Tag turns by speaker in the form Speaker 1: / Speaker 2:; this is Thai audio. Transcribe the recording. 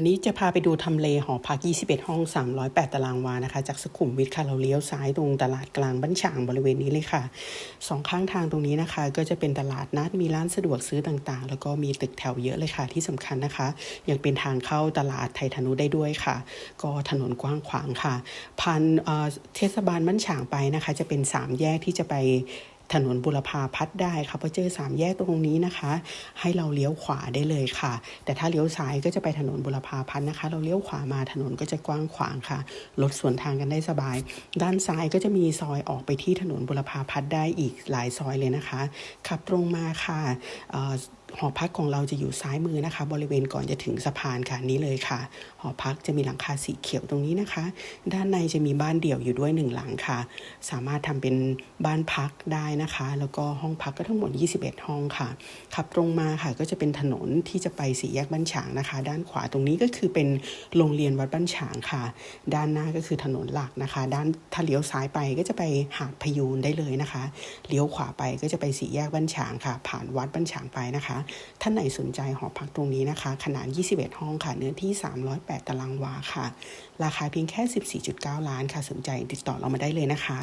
Speaker 1: วันนี้จะพาไปดูทำเลหอพัก 21 ห้อง 308 ตารางวานะคะ จากสุขุมวิทค่ะ เราเลี้ยวซ้ายตรงตลาดกลางบ้านฉางบริเวณนี้เลยค่ะ สองข้างทางตรงนี้นะคะ ก็จะเป็นตลาดนัด มีร้านสะดวกซื้อต่างๆ แล้วก็มีตึกแถวเยอะเลยค่ะ ที่สำคัญนะคะ ยังเป็นทางเข้าตลาดไทยธนุได้ด้วยค่ะ ก็ถนนกว้างขวางค่ะผ่านเเทศบาลบ้านฉางไปนะคะ จะเป็น 3 แยกที่จะไป ถนนบุรพาพัฒน์ได้ค่ะพอเจอสามแยกตรงนี้นะคะ ให้เราเลี้ยวขวาได้เลยค่ะ แต่ถ้าเลี้ยวซ้ายก็จะไปถนนบุรพาพัฒน์นะคะ เราเลี้ยวขวามาถนนก็จะกว้างขวางค่ะรถสวนทางกันได้สบาย ด้านซ้ายก็จะมีซอยออกไปที่ถนนบุรพาพัฒน์ได้อีกหลายซอยเลยนะคะขับตรงมาค่ะหอพักของเราจะอยู่ซ้ายมือนะคะ บริเวณก่อนจะถึงสะพานค่ะนี้เลยค่ะ หอพักจะมีหลังคาสีเขียวตรงนี้นะคะ ด้านในจะมีบ้านเดี่ยวอยู่ด้วยหนึ่งหลังค่ะ สามารถทำเป็นบ้านพักได้นะคะ แล้วก็ห้องพักก็ทั้งหมด 21 ห้องค่ะขับตรงมาค่ะก็จะเป็นถนนที่จะไปสี่แยกบ้านฉางนะคะ ด้านขวาตรงนี้ก็คือเป็นโรงเรียนวัดบ้านฉางค่ะ ด้านหน้าก็คือถนนหลักนะคะ ด้านถ้าเลี้ยวซ้ายไปก็จะไปหาดพยูนได้เลยนะคะเลี้ยวขวาไปก็จะไปสี่แยกบ้านฉางค่ะ ผ่านวัดบ้านฉางไปนะคะท่านไหนสนใจหอพักตรงนี้นะคะ ขนาด 21 ห้องค่ะ เนื้อที่ 308 ตารางวาค่ะ ราคาเพียงแค่ 14.9 ล้านค่ะ สนใจติดต่อเรามาได้เลยนะคะ